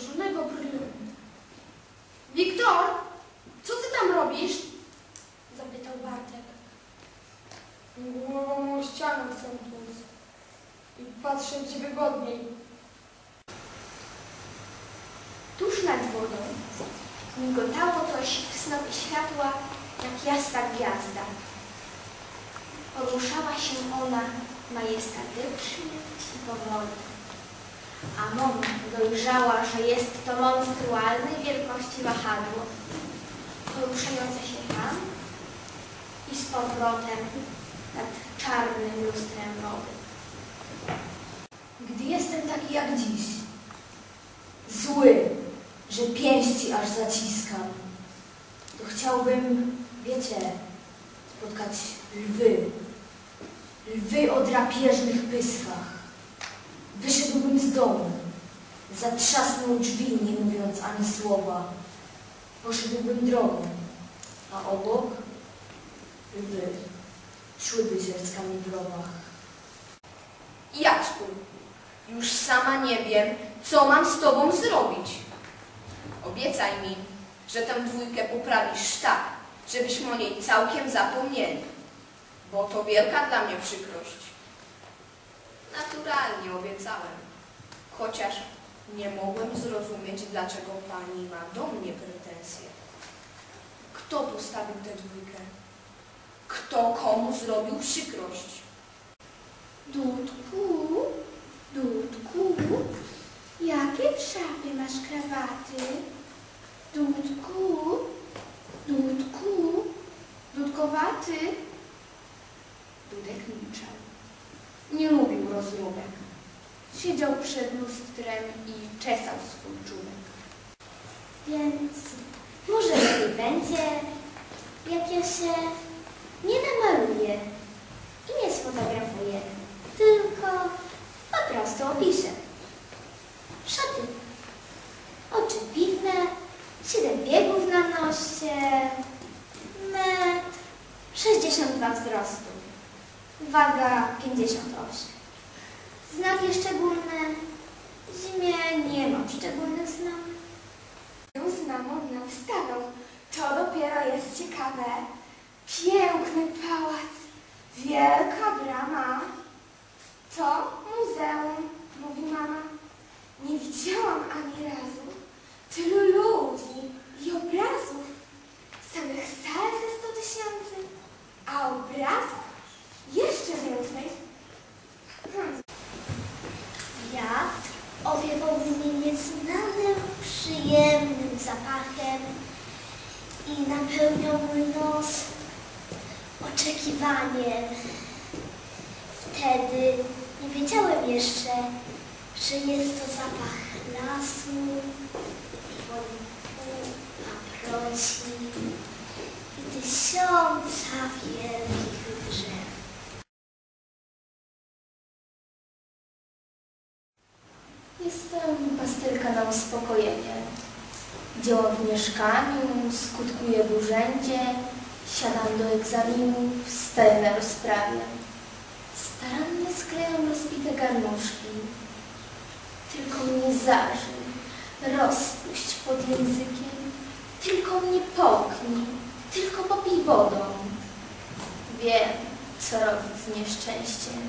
obok rozłożonego brylanta. Wiktor, co ty tam robisz? Zapytał Bartek. Głową o ścianę chcę tłuc i patrzę ci wygodniej. Tuż nad wodą migotało coś w snopie światła, jak jasna gwiazda. Poruszała się ona majestatycznie i powoli. A Mom dojrzała, że jest to monstrualnej wielkości wahadło, poruszające się tam i z powrotem nad czarnym lustrem wody. Gdy jestem taki jak dziś, zły, że pięści aż zaciskam, to chciałbym, wiecie, spotkać lwy. Lwy o drapieżnych pyskach. Wyszedłbym z domu, zatrzasnął drzwi, nie mówiąc ani słowa. Poszedłbym drogą, a obok lwy szłyby zierckami w rowach. Jacku, już sama nie wiem, co mam z tobą zrobić. Obiecaj mi, że tę dwójkę poprawisz tak, żebyśmy o niej całkiem zapomnieli, bo to wielka dla mnie przykrość. Naturalnie obiecałem, chociaż nie mogłem zrozumieć, dlaczego pani ma do mnie pretensje. Kto postawił tę dwójkę? Kto komu zrobił przykrość? Dudku, Dudku, jakie w szafie masz krawaty? Dudku, Dudku, Dudkowaty. Dudek milczał. Nie rozmówek. Siedział przed lustrem i czesał swój czubek. Więc może lepiej będzie, jak ja się nie namaluję i nie sfotografuję, tylko po prostu opiszę. Szaty, oczy piwne, siedem biegów na nosie, metr 62 wzrostu, waga 58. Znaki szczególne, zimie nie mam szczególnych znaków. Znam od nas wstawą. To dopiero jest ciekawe. Piękny pałac, wielka brama. To muzeum, mówi mama. Nie widziałam ani razu tylu ludzi i obrazów. Samych sal ze sto tysięcy, a obrazów jeszcze więcej. Hmm. Ja owiewał mnie nieznanym, przyjemnym zapachem i napełniał mój nos oczekiwaniem. Wtedy nie wiedziałem jeszcze, że jest to zapach lasu, wodniku, paproci i tysiąca wielkich drzew. Jestem pastylka na uspokojenie. Działam w mieszkaniu, skutkuję w urzędzie, siadam do egzaminów, staję na rozprawie. Starannie sklejam rozbite garnuszki. Tylko mnie zażyj, rozpuść pod językiem. Tylko mnie połknij, tylko popij wodą. Wiem, co robić z nieszczęściem.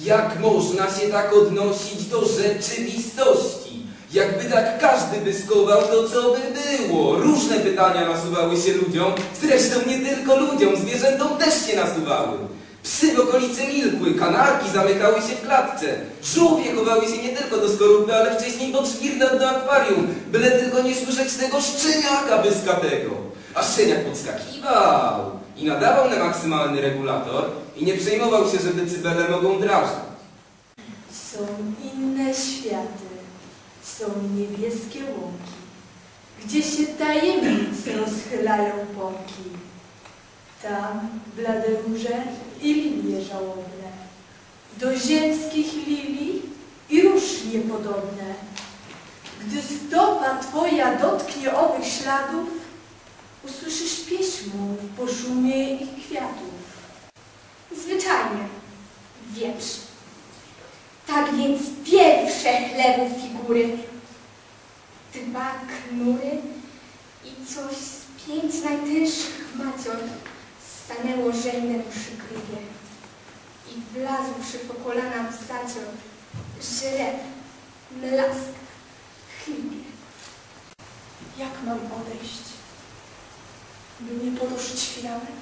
Jak można się tak odnosić do rzeczywistości? Jakby tak każdy by skował, to co by było? Różne pytania nasuwały się ludziom, zresztą nie tylko ludziom, zwierzętom też się nasuwały. Psy w okolicy milkły, kanarki zamykały się w klatce, żółwie chowały się nie tylko do skorupy, ale wcześniej pod szwirnem do akwarium, byle tylko nie słyszeć tego szczeniaka byskatego. A szczeniak podskakiwał i nadawał na maksymalny regulator i nie przejmował się, że decybele mogą drażnić. Są inne światy, są niebieskie łąki, gdzie się tajemnic rozchylają pąki. Tam blade róże i lilie żałobne, do ziemskich lilii i róż niepodobne. Gdy stopa twoja dotknie owych śladów, usłyszysz pieśń mą po szumie ich kwiatów. Zwyczajnie, wieprz. Tak więc pierwsze chlebów figury, dwa knury i coś z pięć najtęższych macior stanęło żejnem przy grybie i wlazłszy po kolana w zacior, żreb, mlask, chlipie. Jak mam odejść, by nie poduszyć chwilanek?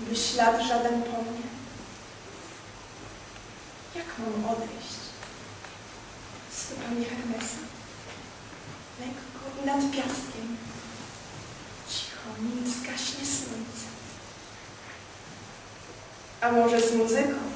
By ślad żaden po mnie? Jak mam odejść? Stopami Hermesa, lekko i nad piaskiem, cicho, nim zgaśnie słońce. A może z muzyką?